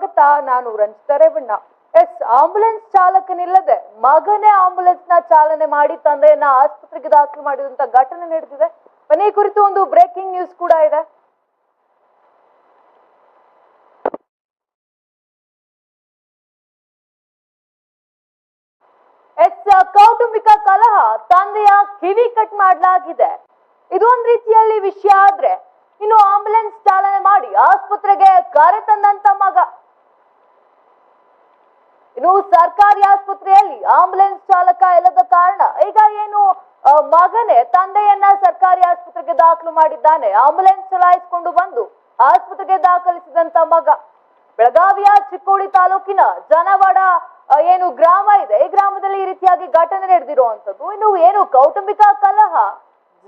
ಸ್ವಾಗತ ನಾನು Ranjitha Revanna S, ambulance ಚಾಲಕನಿಲ್ಲದೆ ಮಗನೇ ಆಂಬುಲೆನ್ಸ್ನ ಚಾಲನೆ ಮಾಡಿ ತಂದೆಯನ್ನ ಆಸ್ಪತ್ರೆಗೆ ದಾಖಲು ಮಾಡಿದಂತ ಘಟನೆ ನಡೆದಿದೆ. ಮನೆ ಕುರಿತು ಒಂದು ಬ್ರೇಕಿಂಗ್ ನ್ಯೂಸ್ ಕೂಡ ಇದೆ. ಎಸ್, ಕೌಟುಂಬಿಕ ಕಲಹ ತಂದೆಯ ಕಿವಿ ಕಟ್ ಮಾಡಲಾಗಿದೆ. ಇದು ಒಂದ್ ರೀತಿಯಲ್ಲಿ ವಿಷಯ ಆದ್ರೆ ಇನ್ನು ಆಂಬುಲೆನ್ಸ್ ಚಾಲನೆ ಮಾಡಿ ಆಸ್ಪತ್ರೆಗೆ ಕರೆ ತಂದಂತ ಮಗ. ಇನ್ನು ಸರ್ಕಾರಿ ಆಸ್ಪತ್ರೆಯಲ್ಲಿ ಆಂಬುಲೆನ್ಸ್ ಚಾಲಕ ಇಲ್ಲದ ಕಾರಣ ಈಗ ಏನು ಮಗನೇ ತಂದೆಯನ್ನ ಸರ್ಕಾರಿ ಆಸ್ಪತ್ರೆಗೆ ದಾಖಲು ಮಾಡಿದ್ದಾನೆ. ಆಂಬುಲೆನ್ಸ್ ಚಲಾಯಿಸಿಕೊಂಡು ಬಂದು ಆಸ್ಪತ್ರೆಗೆ ದಾಖಲಿಸಿದಂತ ಮಗ. ಬೆಳಗಾವಿಯ ಚಿಕ್ಕೋಡಿ ತಾಲೂಕಿನ ಜನವಾಡ ಏನು ಗ್ರಾಮ ಇದೆ. ಈ ಗ್ರಾಮದಲ್ಲಿ ಈ ರೀತಿಯಾಗಿ ಘಟನೆ ನಡೆದಿರುವಂತದ್ದು. ಇನ್ನು ಏನು ಕೌಟುಂಬಿಕ ಕಲಹ,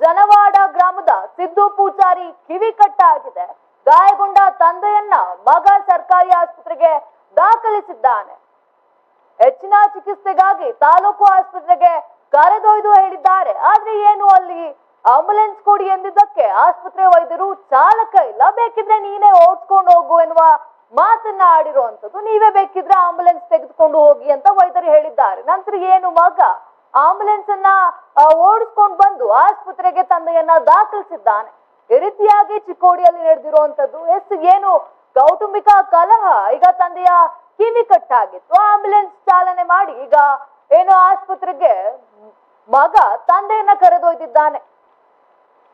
ಜನವಾಡ ಗ್ರಾಮದ ಸಿದ್ದು ಪೂಜಾರಿ ಕಿವಿ ಕಟ್ಟಾಗಿದೆ ಗಾಯಗೊಂಡ ತಂದೆಯನ್ನ ಮಗ ಸರ್ಕಾರಿ ಆಸ್ಪತ್ರೆಗೆ ದಾಖಲಿಸಿದ್ದಾನೆ. ಹೆಚ್ಚಿನ ಚಿಕಿತ್ಸೆಗಾಗಿ ತಾಲೂಕು ಆಸ್ಪತ್ರೆಗೆ ಕರೆದೊಯ್ದು ಹೇಳಿದ್ದಾರೆ. ಆದ್ರೆ ಏನು ಅಲ್ಲಿ ಆಂಬುಲೆನ್ಸ್ ಕೊಡಿ ಎಂದಿದ್ದಕ್ಕೆ ಆಸ್ಪತ್ರೆ ವೈದ್ಯರು, ಚಾಲಕ ಇಲ್ಲ, ಬೇಕಿದ್ರೆ ನೀನೇ ಓಡಿಸ್ಕೊಂಡು ಹೋಗು ಎನ್ನುವ ಮಾತನ್ನ ಆಡಿರುವಂತದ್ದು ನೀವೇ ಬೇಕಿದ್ರೆ ಆಂಬುಲೆನ್ಸ್ ತೆಗೆದುಕೊಂಡು ಹೋಗಿ ಅಂತ ವೈದ್ಯರು ಹೇಳಿದ್ದಾರೆ. ನಂತರ ಏನು ಮಗ ಆಂಬುಲೆನ್ಸ್ ಅನ್ನ ಓಡಿಸ್ಕೊಂಡು ಬಂದು ಆಸ್ಪತ್ರೆಗೆ ತಂದೆಯನ್ನ ದಾಖಲಿಸಿದ್ದಾನೆ. ಈ ರೀತಿಯಾಗಿ ಚಿಕ್ಕೋಡಿಯಲ್ಲಿ ನಡೆದಿರುವಂತದ್ದು ಎಸ್, ಏನು ಕೌಟುಂಬಿಕ ಕಲಹ. ಈಗ ತಂದೆಯ ಕಿವಿ ಕಟ್ಟಾಗಿತ್ತು ಆಂಬುಲೆನ್ಸ್ ಚಾಲನೆ ಮಾಡಿ ಈಗ ಏನು ಆಸ್ಪತ್ರೆಗೆ ಮಗ ತಂದೆಯನ್ನ ಕರೆದೊಯ್ದಿದ್ದಾನೆ.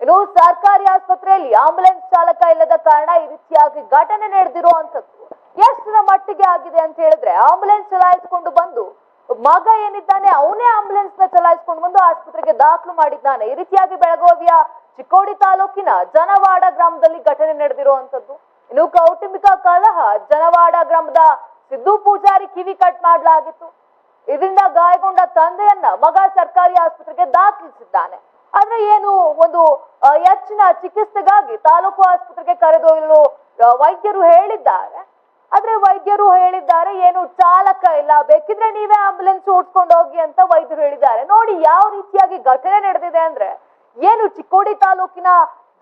ಏನು ಸರ್ಕಾರಿ ಆಸ್ಪತ್ರೆಯಲ್ಲಿ ಆಂಬುಲೆನ್ಸ್ ಚಾಲಕ ಇಲ್ಲದ ಕಾರಣ ಈ ರೀತಿಯಾಗಿ ಘಟನೆ ನಡೆದಿರುವಂತದ್ದು ಎಷ್ಟರ ಮಟ್ಟಿಗೆ ಆಗಿದೆ ಅಂತ ಹೇಳಿದ್ರೆ ಆಂಬುಲೆನ್ಸ್ ಚಲಾಯಿಸಿಕೊಂಡು ಬಂದು ಮಗ ಏನಿದ್ದಾನೆ ಅವನೇ ಆಂಬುಲೆನ್ಸ್ನ ಚಲಾಯಿಸಿಕೊಂಡು ಬಂದು ಆಸ್ಪತ್ರೆಗೆ ದಾಖಲು ಮಾಡಿದ್ದಾನೆ. ಈ ರೀತಿಯಾಗಿ ಬೆಳಗಾವಿಯ ಚಿಕ್ಕೋಡಿ ತಾಲೂಕಿನ ಜನವಾಡ ಗ್ರಾಮದಲ್ಲಿ ಘಟನೆ ನಡೆದಿರುವಂತದ್ದು ಇನ್ನು ಕೌಟುಂಬಿಕ ಕಲಹ ಜನವಾಡ ಗ್ರಾಮದ ಸಿದ್ದು ಪೂಜಾರಿ ಕಿವಿ ಕಟ್ ಮಾಡಲಾಗಿತ್ತು. ಇದರಿಂದ ಗಾಯಗೊಂಡ ತಂದೆಯನ್ನ ಮಗ ಸರ್ಕಾರಿ ಆಸ್ಪತ್ರೆಗೆ ದಾಖಲಿಸಿದ್ದಾನೆ. ಆದ್ರೆ ಏನು, ಒಂದು ಹೆಚ್ಚಿನ ಚಿಕಿತ್ಸೆಗಾಗಿ ತಾಲೂಕು ಆಸ್ಪತ್ರೆಗೆ ಕರೆದೊಯ್ಯಲು ವೈದ್ಯರು ಹೇಳಿದ್ದಾರೆ. ಆದ್ರೆ ವೈದ್ಯರು ಹೇಳಿದ್ದಾರೆ, ಏನು, ಚಾಲಕ ಇಲ್ಲ, ಬೇಕಿದ್ರೆ ನೀವೇ ಆಂಬುಲೆನ್ಸ್ ಓಡಿಸ್ಕೊಂಡು ಹೋಗಿ ಅಂತ ವೈದ್ಯರು ಹೇಳಿದ್ದಾರೆ. ನೋಡಿ, ಯಾವ ರೀತಿಯಾಗಿ ಘಟನೆ ನಡೆದಿದೆ ಅಂದ್ರೆ, ಏನು ಚಿಕ್ಕೋಡಿ ತಾಲೂಕಿನ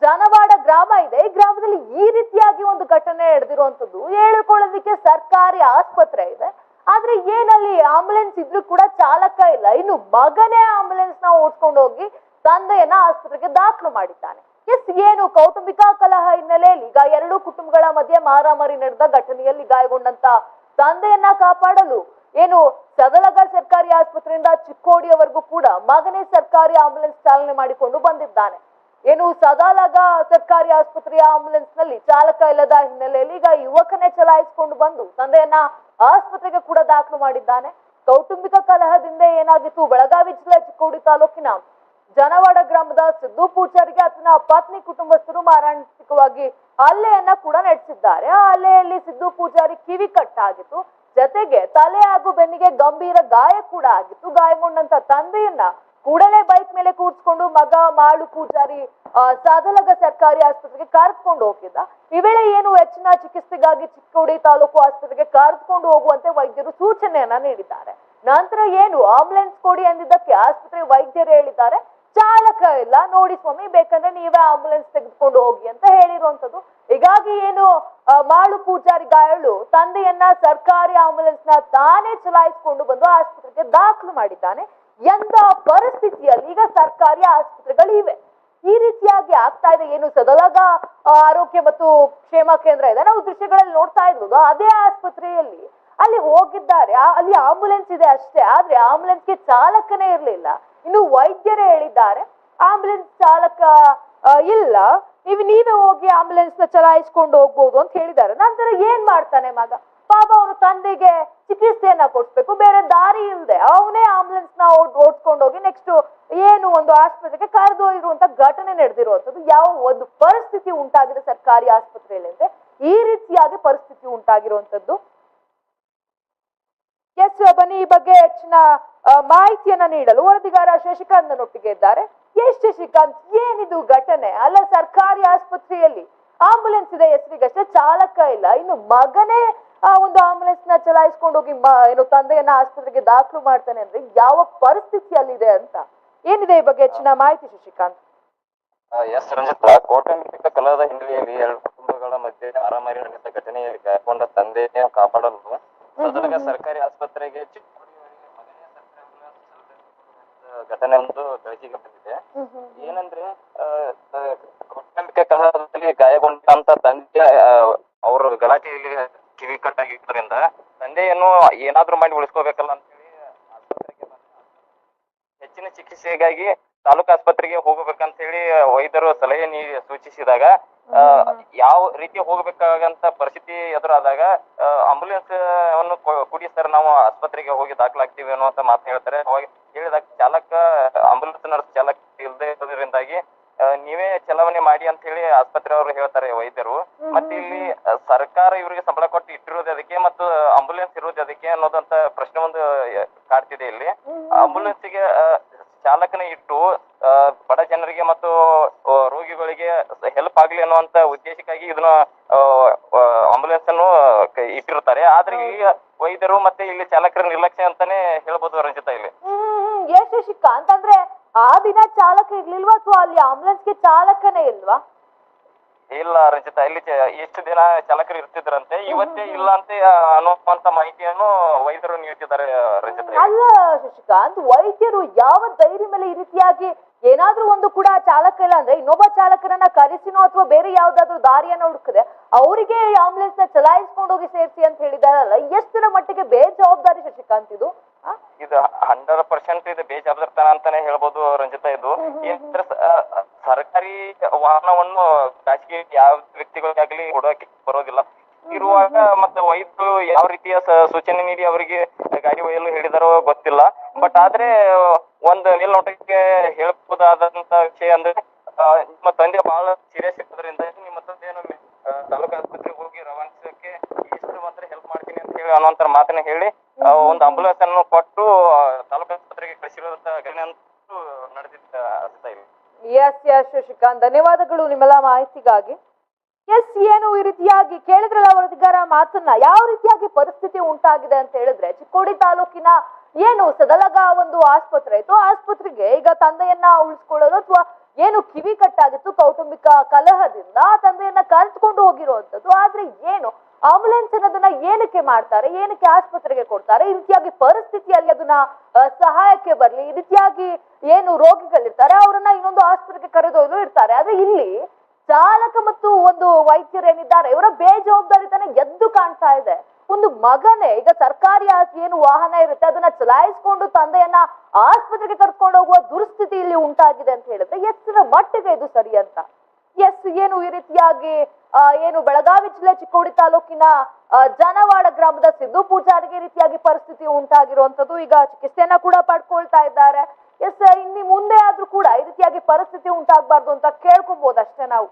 ಜನವಾಡ ಗ್ರಾಮ ಇದೆ. ಗ್ರಾಮದಲ್ಲಿ ಈ ರೀತಿಯಾಗಿ ಒಂದು ಘಟನೆ ನಡೆದಿರುವಂತದ್ದು ಹೇಳ್ಕೊಳ್ಳೋದಕ್ಕೆ ಸರ್ಕಾರಿ ಆಸ್ಪತ್ರೆ ಇದೆ. ಆದ್ರೆ ಏನಲ್ಲಿ ಆಂಬುಲೆನ್ಸ್ ಇದ್ರೂ ಕೂಡ ಚಾಲಕ ಇಲ್ಲ. ಇನ್ನು ಮಗನೇ ಆಂಬುಲೆನ್ಸ್ನ ಓಡಿಸ್ಕೊಂಡು ಹೋಗಿ ತಂದೆಯನ್ನ ಆಸ್ಪತ್ರೆಗೆ ದಾಖಲು ಮಾಡಿದ್ದಾನೆ. ಎಸ್ ಏನು ಕೌಟುಂಬಿಕ ಕಲಹ ಹಿನ್ನೆಲೆಯಲ್ಲಿ ಈಗ ಎರಡು ಕುಟುಂಬಗಳ ಮಧ್ಯೆ ಮಾರಾಮಾರಿ ನಡೆದ ಘಟನೆಯಲ್ಲಿ ಗಾಯಗೊಂಡಂತ ತಂದೆಯನ್ನ ಕಾಪಾಡಲು ಏನು ಸದಲಗ ಸರ್ಕಾರಿ ಆಸ್ಪತ್ರೆಯಿಂದ ಚಿಕ್ಕೋಡಿಯವರೆಗೂ ಕೂಡ ಮಗನೇ ಸರ್ಕಾರಿ ಆಂಬುಲೆನ್ಸ್ ಚಾಲನೆ ಮಾಡಿಕೊಂಡು ಬಂದಿದ್ದಾನೆ. ಏನು ಸದಾಲಗ ಸರ್ಕಾರಿ ಆಸ್ಪತ್ರೆಯ ಆಂಬುಲೆನ್ಸ್ನಲ್ಲಿ ಚಾಲಕ ಇಲ್ಲದ ಹಿನ್ನೆಲೆಯಲ್ಲಿ ಈಗ ಯುವಕನೇ ಚಲಾಯಿಸಿಕೊಂಡು ಬಂದು ತಂದೆಯನ್ನ ಆಸ್ಪತ್ರೆಗೆ ಕೂಡ ದಾಖಲು ಮಾಡಿದ್ದಾನೆ. ಕೌಟುಂಬಿಕ ಕಲಹದಿಂದ ಏನಾಗಿತ್ತು? ಬೆಳಗಾವಿ ಜಿಲ್ಲೆ ಚಿಕ್ಕೋಡಿ ತಾಲೂಕಿನ ಜನವಾಡ ಗ್ರಾಮದ ಸಿದ್ದು ಪೂಜಾರಿಗೆ ಆತನ ಪತ್ನಿ ಕುಟುಂಬಸ್ಥರು ಮಾರಣಾಂತಿಕವಾಗಿ ಹಲ್ಲೆಯನ್ನ ಕೂಡ ನಡೆಸಿದ್ದಾರೆ. ಆ ಸಿದ್ದು ಪೂಜಾರಿ ಕಿವಿ ಕಟ್ಟಾಗಿತ್ತು ಜತೆಗೆ ತಲೆ ಹಾಗೂ ಬೆನ್ನಿಗೆ ಗಂಭೀರ ಗಾಯ ಕೂಡ ಆಗಿತ್ತು. ಗಾಯಗೊಂಡಂತ ತಂದೆಯನ್ನ ಕೂಡಲೇ ಬೈಕ್ ಮೇಲೆ ಕೂರಿಸ್ಕೊಂಡು ಮಗ, ಮಾಳು ಪೂಜಾರಿ ಸಾದಲಗ ಸರ್ಕಾರಿ ಆಸ್ಪತ್ರೆಗೆ ಕರೆದುಕೊಂಡು ಹೋಗಿದ್ದ. ಈ ವೇಳೆ ಏನು ಹೆಚ್ಚಿನ ಚಿಕಿತ್ಸೆಗಾಗಿ ಚಿಕ್ಕೋಡಿ ತಾಲೂಕು ಆಸ್ಪತ್ರೆಗೆ ಕರೆದುಕೊಂಡು ಹೋಗುವಂತೆ ವೈದ್ಯರು ಸೂಚನೆಯನ್ನ ನೀಡಿದ್ದಾರೆ. ನಂತರ ಏನು ಆಂಬುಲೆನ್ಸ್ ಕೊಡಿ ಎಂದಿದ್ದಕ್ಕೆ ಆಸ್ಪತ್ರೆ ವೈದ್ಯರು ಹೇಳಿದ್ದಾರೆ. ಚಾಲಕ ಇಲ್ಲ, ನೋಡಿ ಸ್ವಾಮಿ, ಬೇಕಂದ್ರೆ ನೀವೇ ಆಂಬುಲೆನ್ಸ್ ತೆಗೆದುಕೊಂಡು ಹೋಗಿ ಅಂತ ಹೇಳಿರುವಂತದ್ದು ಹೀಗಾಗಿ ಏನು ಮಾಳು ಪೂಜಾರಿ ಗಾಯಳು ತಂದೆಯನ್ನ ಸರ್ಕಾರಿ ಆಂಬುಲೆನ್ಸ್ನ ತಾನೇ ಚಲಾಯಿಸಿಕೊಂಡು ಬಂದು ಆಸ್ಪತ್ರೆಗೆ ದಾಖಲು ಮಾಡಿದ್ದಾನೆ. ಎಂತ ಪರಿಸ್ಥಿತಿಯಲ್ಲಿ ಈಗ ಸರ್ಕಾರಿ ಆಸ್ಪತ್ರೆಗಳು ಇವೆ ಈ ರೀತಿಯಾಗಿ ಆಗ್ತಾ ಇದೆ, ಏನು ಸದಲಗ ಆರೋಗ್ಯ ಮತ್ತು ಕ್ಷೇಮ ಕೇಂದ್ರ ಇದೆ. ನಾವು ದೃಶ್ಯಗಳಲ್ಲಿ ನೋಡ್ತಾ ಇರ್ಬೋದು, ಅದೇ ಆಸ್ಪತ್ರೆಯಲ್ಲಿ ಅಲ್ಲಿ ಹೋಗಿದ್ದಾರೆ ಅಲ್ಲಿ ಆಂಬುಲೆನ್ಸ್ ಇದೆ ಅಷ್ಟೇ, ಆದ್ರೆ ಆಂಬುಲೆನ್ಸ್ಗೆ ಚಾಲಕನೇ ಇರಲಿಲ್ಲ. ಇನ್ನು ವೈದ್ಯರೇ ಹೇಳಿದ್ದಾರೆ, ಆಂಬುಲೆನ್ಸ್ ಚಾಲಕ ಇಲ್ಲ, ನೀವು, ನೀವೇ ಹೋಗಿ ಆಂಬುಲೆನ್ಸ್ನ ಚಲಾಯಿಸ್ಕೊಂಡು ಹೋಗ್ಬೋದು ಅಂತ ಹೇಳಿದ್ದಾರೆ. ನಂತರ ಏನ್ ಮಾಡ್ತಾನೆ ಮಗ? ಪಾಪ ಅವ್ರ ತಂದೆಗೆ ಚಿಕಿತ್ಸೆಯನ್ನ ಕೊಡ್ಸ್ಬೇಕು. ಬೇರೆ ದಾರಿ ಇಲ್ಲದೆ ಅವನೇ ಆಂಬುಲೆನ್ಸ್ನ ಓಡ್ಕೊಂಡೋಗಿ ನೆಕ್ಸ್ಟ್ ಏನು ಒಂದು ಆಸ್ಪತ್ರೆಗೆ ಕರೆದೊಯ್ದಿರುವಂತ ಘಟನೆ ನಡೆದಿರುವಂತದ್ದು ಯಾವ ಒಂದು ಪರಿಸ್ಥಿತಿ ಉಂಟಾಗಿದೆ ಸರ್ಕಾರಿ ಆಸ್ಪತ್ರೆಯಲ್ಲಿ ಅಂದ್ರೆ ಈ ರೀತಿಯಾಗಿ ಪರಿಸ್ಥಿತಿ ಉಂಟಾಗಿರುವಂತದ್ದು ಎಸ್, ಬನ್ನಿ, ಈ ಬಗ್ಗೆ ಹೆಚ್ಚಿನ ಮಾಹಿತಿಯನ್ನ ನೀಡಲು ವರದಿಗಾರ ಶಶಿಕಾಂತ್ ನನ್ನೊಟ್ಟಿಗೆ ಇದ್ದಾರೆ. ಎಸ್, ಶಶಿಕಾಂತ್, ಏನಿದು ಘಟನೆ? ಅಲ್ಲ, ಸರ್ಕಾರಿ ಆಸ್ಪತ್ರೆಯಲ್ಲಿ ಆಂಬುಲೆನ್ಸ್ ಇದೆ, ಹೆಸರಿಗಷ್ಟೇ, ಚಾಲಕ ಇಲ್ಲ. ಇನ್ನು ಮಗನೇ ಆ ಒಂದು ಆಂಬುಲೆನ್ಸ್ನ ಚಲಾಯಿಸ್ಕೊಂಡು ಹೋಗಿ ಏನು ತಂದೆಯನ್ನ ಆಸ್ಪತ್ರೆಗೆ ದಾಖಲು ಮಾಡ್ತಾನೆ ಅಂದ್ರೆ ಯಾವ ಪರಿಸ್ಥಿತಿ ಅಲ್ಲಿದೆ ಅಂತ? ಏನಿದೆ ಈ ಬಗ್ಗೆ ಹೆಚ್ಚಿನ ಮಾಹಿತಿ ಶಶಿಕಾಂತ್? ಎಸ್ ರಂಜಿತ್ ಕೌಟುಂಬಿಕ ಕಲಹದ ಹಿನ್ನೆಲೆಯಲ್ಲಿ ಎರಡು ಕುಟುಂಬಗಳ ಮಧ್ಯೆ ಆರಾಮಾರಿ ನಡೆದ ಘಟನೆಯಲ್ಲಿ ಗಾಯಗೊಂಡ ತಂದೆಯ ಕಾಪಾಡಲು ಸದನಗ ಸರ್ಕಾರಿ ಆಸ್ಪತ್ರೆಗೆ ಘಟನೆ ಒಂದು ಬೆಳಕಿಗೆ ಬಂದಿದೆ. ಏನಂದ್ರೆ ಕೌಟುಂಬಿಕ ಕಲಹದಲ್ಲಿ ಗಾಯಗೊಂಡಂತ ತಂದೆ ಅವರ ಗಲಾಟೆಯಲ್ಲಿ ಕಿವಿ ಕಟ್ಟಾಗಿದ್ದರಿಂದ ತಂದೆಯನ್ನು ಏನಾದ್ರೂ ಮಾಡಿ ಉಳಿಸ್ಕೋಬೇಕಲ್ಲ ಅಂತ ಹೇಳಿ ಆಸ್ಪತ್ರೆಗೆ ಹೆಚ್ಚಿನ ಚಿಕಿತ್ಸೆಗಾಗಿ ತಾಲೂಕು ಆಸ್ಪತ್ರೆಗೆ ಹೋಗಬೇಕಂತ ಹೇಳಿ ವೈದ್ಯರು ಸಲಹೆ ನೀಡಿ ಸೂಚಿಸಿದಾಗ ಯಾವ ರೀತಿ ಹೋಗಬೇಕಾಗಂತ ಪರಿಸ್ಥಿತಿ ಎದುರಾದಾಗ ಆಂಬುಲೆನ್ಸ್ ಅನ್ನು ಕೊಡಿ ಸರ್ ನಾವು ಆಸ್ಪತ್ರೆಗೆ ಹೋಗಿ ದಾಖಲಾಗ್ತೀವಿ ಅನ್ನುವಂತ ಮಾತು ಹೇಳ್ತಾರೆ ಅವಾಗ ಹೇಳಿದಾಗ ಚಾಲಕ ಆಂಬುಲೆನ್ಸ್ ನರ್ಸ್ ಚಾಲಕ ಇಲ್ಲದೆ ಇರೋದ್ರಿಂದಾಗಿ ಆ, ನೀವೇ ಚಲಾವಣೆ ಮಾಡಿ ಅಂತ ಹೇಳಿ ಆಸ್ಪತ್ರೆ ಅವರು ಹೇಳ್ತಾರೆ ವೈದ್ಯರು ಮತ್ತೆ ಇಲ್ಲಿ ಆ, ಸರ್ಕಾರ ಇವರಿಗೆ ಸಂಬಳ ಕೊಟ್ಟು ಇಟ್ಟಿರೋದು ಅದಕ್ಕೆ ಮತ್ತು ಆಂಬುಲೆನ್ಸ್ ಇರೋದು ಅದಕ್ಕೆ ಅನ್ನೋದಂತ ಪ್ರಶ್ನೆ ಒಂದು ಆ, ಕಾಡ್ತಿದೆ ಇಲ್ಲಿ ಆಂಬುಲೆನ್ಸ್ಗೆ ಆ, ಚಾಲಕನ ಇಟ್ಟು ಆ, ಬಡ ಜನರಿಗೆ ಮತ್ತು ಆ, ರೋಗಿಗಳಿಗೆ ಹೆಲ್ಪ್ ಆಗ್ಲಿ ಅನ್ನುವಂತ ಉದ್ದೇಶಕ್ಕಾಗಿ ಇದನ್ನ ಆಂಬುಲೆನ್ಸ್ ಅನ್ನು ಇಟ್ಟಿರ್ತಾರೆ ಆದ್ರೆ ಇಲ್ಲಿ ವೈದ್ಯರು ಮತ್ತೆ ಇಲ್ಲಿ ಚಾಲಕರ ನಿರ್ಲಕ್ಷ್ಯ ಅಂತಾನೆ ಹೇಳ್ಬೋದು ರಂಜಿತಾ ಇಲ್ಲಿ. ಹ್ಮ್ ಶಿಕ್ಕ ಅಂತಂದ್ರೆ ಅಂದ್ರೆ ಆ ದಿನ ಚಾಲಕ ಇರ್ಲಿಲ್ವಾ ಅಥವಾ ಅಲ್ಲಿ ಆಂಬುಲೆನ್ಸ್ಗೆ ಚಾಲಕನೇ ಇಲ್ವಾ? ಇಲ್ಲ ರಂಜಿತ ಇಲ್ಲಿ ಎಷ್ಟು ದಿನ ಚಾಲಕರು ಇರ್ತಿದ್ರಂತೆ ಇವತ್ತೇ ಇಲ್ಲ ಅಂತ ಅನ್ನುವಂತ ಮಾಹಿತಿಯನ್ನು ವೈದ್ಯರು ನೀಡುತ್ತಿದ್ದಾರೆ ರಂಜಿತ. ಅಲ್ಲ ಶಶಿಕಾಂತ್ ವೈದ್ಯರು ಯಾವ ಧೈರ್ಯ ಮೇಲೆ ಈ ರೀತಿಯಾಗಿ ಏನಾದ್ರೂ ಒಂದು ಕೂಡ ಚಾಲಕ ಇಲ್ಲ ಅಂದ್ರೆ ಇನ್ನೊಬ್ಬ ಚಾಲಕರನ್ನ ಕರೆಸಿನೋ ಅಥವಾ ಬೇರೆ ಯಾವ್ದಾದ್ರು ದಾರಿಯನ್ನ ಹುಡುಕದೆ ಅವರಿಗೆ ಆಂಬುಲೆನ್ಸ್ನ ಚಲಾಯಿಸ್ಕೊಂಡು ಹೋಗಿ ಸೇರಿಸಿ ಅಂತ ಹೇಳಿದಾರಲ್ಲ ಎಷ್ಟರ ಮಟ್ಟಿಗೆ ಬೇಜವಾಬ್ದಾರಿ ಶಶಿಕಾಂತ್ ಇದು? ಇದು ಹಂಡ್ರೆಡ್ ಪರ್ಸೆಂಟ್ ಇದು ಬೇಜವಾಬ್ದಾರಿತನ ಅಂತಾನೆ ಹೇಳ್ಬೋದು ರಂಜಿತಾ ಇದು. ಏನಂದ್ರೆ ಸರ್ಕಾರಿ ವಾಹನವನ್ನು ಖಾಸಗಿ ಯಾವ ವ್ಯಕ್ತಿಗಳಿಗಾಗ್ಲಿ ಕೊಡೋಕೆ ಬರೋದಿಲ್ಲ. ಇರುವಾಗ ಮತ್ತೆ ವೈದ್ಯರು ಯಾವ ರೀತಿಯ ಸೂಚನೆ ನೀಡಿ ಅವರಿಗೆ ಗಾಡಿ ಒಯ್ಯಲು ಹೇಳಿದಾರೋ ಗೊತ್ತಿಲ್ಲ. ಬಟ್ ಆದ್ರೆ ಒಂದು ಮೇಲ್ನೋಟಕ್ಕೆ ಹೇಳಬಹುದಾದಂತ ವಿಷಯ ಅಂದ್ರೆ ನಿಮ್ಮ ತಂದೆ ಬಹಳ ಸೀರಿಯಸ್ ಇರೋದ್ರಿಂದ ನಿಮ್ಮ ತಂದೆ ತಾಲೂಕು ಆಸ್ಪತ್ರೆಗೆ ಹೋಗಿ ರವಾನಿಸೋಕೆ ಇಷ್ಟು ಮಾತ್ರ ಹೆಲ್ಪ್ ಮಾಡ್ತೀನಿ ಅಂತ ಹೇಳಿ ಅನ್ನೋಂತರ ಮಾತನ್ನ ಹೇಳಿ ಒಂದು ಆಂಬುಲೆನ್ಸ್ ಅನ್ನು ಕೊಟ್ಟು ತಾಲೂಕು ಆಸ್ಪತ್ರೆಗೆ ನಡೆದಿದ್ದ ಎಸ್ ಎಸ್ ಶಶಿಕಾಂತ್, ಧನ್ಯವಾದಗಳು ನಿಮ್ಮೆಲ್ಲ ಮಾಹಿತಿಗಾಗಿ. ಎಸ್ ಏನು ಈ ರೀತಿಯಾಗಿ ಕೇಳಿದ್ರಲ್ಲ ವರದಿಗಾರ ಮಾತನ್ನ, ಯಾವ ರೀತಿಯಾಗಿ ಪರಿಸ್ಥಿತಿ ಉಂಟಾಗಿದೆ ಅಂತ ಹೇಳಿದ್ರೆ, ಚಿಕ್ಕೋಡಿ ತಾಲೂಕಿನ ಏನು ಸದಲಗ ಒಂದು ಆಸ್ಪತ್ರೆ ಇತ್ತು ಆಸ್ಪತ್ರೆಗೆ ಈಗ ತಂದೆಯನ್ನ ಉಳಿಸ್ಕೊಳ್ಳೋದು ಅಥವಾ ಏನು ಕಿವಿ ಕಟ್ಟಾಗಿತ್ತು ಕೌಟುಂಬಿಕ ಕಲಹದಿಂದ ತಂದೆಯನ್ನ ಕರೆದುಕೊಂಡು ಹೋಗಿರುವಂತದ್ದು. ಆದ್ರೆ ಏನು? ಆಂಬುಲೆನ್ಸ್ ಅನ್ನೋದನ್ನ ಏನಕ್ಕೆ ಮಾಡ್ತಾರೆ? ಏನಕ್ಕೆ ಆಸ್ಪತ್ರೆಗೆ ಕೊಡ್ತಾರೆ? ಈ ರೀತಿಯಾಗಿ ಪರಿಸ್ಥಿತಿಯಲ್ಲಿ ಅದನ್ನ ಸಹಾಯಕ್ಕೆ ಬರ್ಲಿ, ಈ ರೀತಿಯಾಗಿ ಏನು ರೋಗಿಗಳಿರ್ತಾರೆ, ಅವರನ್ನ ಇನ್ನೊಂದು ಆಸ್ಪತ್ರೆಗೆ ಕರೆದೊಯ್ದು ಇರ್ತಾರೆ ಆದ್ರೆ ಇಲ್ಲಿ ಚಾಲಕ ಮತ್ತು ಒಂದು ವೈದ್ಯರೇನಿದ್ದಾರೆ ಇವರ ಬೇಜವಾಬ್ದಾರಿತನ ಎದ್ದು ಕಾಣ್ತಾ ಇದೆ. ಒಂದು ಮಗನೇ, ಈಗ ಸರ್ಕಾರಿ ಆಸ್ತಿ ಏನು ವಾಹನ ಇರುತ್ತೆ, ಅದನ್ನ ಚಲಾಯಿಸಿಕೊಂಡು ತಂದೆಯನ್ನ ಆಸ್ಪತ್ರೆಗೆ ಕರ್ಕೊಂಡು ಹೋಗುವ ದುರ್ಸ್ಥಿತಿ ಇಲ್ಲಿ ಉಂಟಾಗಿದೆ ಅಂತ ಹೇಳಿದ್ರೆ ಎಷ್ಟರ ಮಟ್ಟಿಗೆ ಇದು ಸರಿ ಅಂತ. ಎಸ್, ಏನು ಈ ರೀತಿಯಾಗಿ ಏನು ಬೆಳಗಾವಿ ಜಿಲ್ಲೆ ಚಿಕ್ಕೋಡಿ ತಾಲೂಕಿನ ಜನವಾಡ ಗ್ರಾಮದ ಸಿದ್ದು ಪೂಜಾರಿಗೆ ರೀತಿಯಾಗಿ ಪರಿಸ್ಥಿತಿ ಉಂಟಾಗಿರುವಂತದ್ದು ಈಗ ಚಿಕಿತ್ಸೆಯನ್ನ ಕೂಡ ಪಡ್ಕೊಳ್ತಾ ಇದ್ದಾರೆ. ಎಸ್, ಇನ್ನು ಮುಂದೆ ಆದ್ರೂ ಕೂಡ ಈ ರೀತಿಯಾಗಿ ಪರಿಸ್ಥಿತಿ ಉಂಟಾಗಬಾರ್ದು ಅಂತ ಕೇಳ್ಕೊಬಹುದು ಅಷ್ಟೇ ನಾವು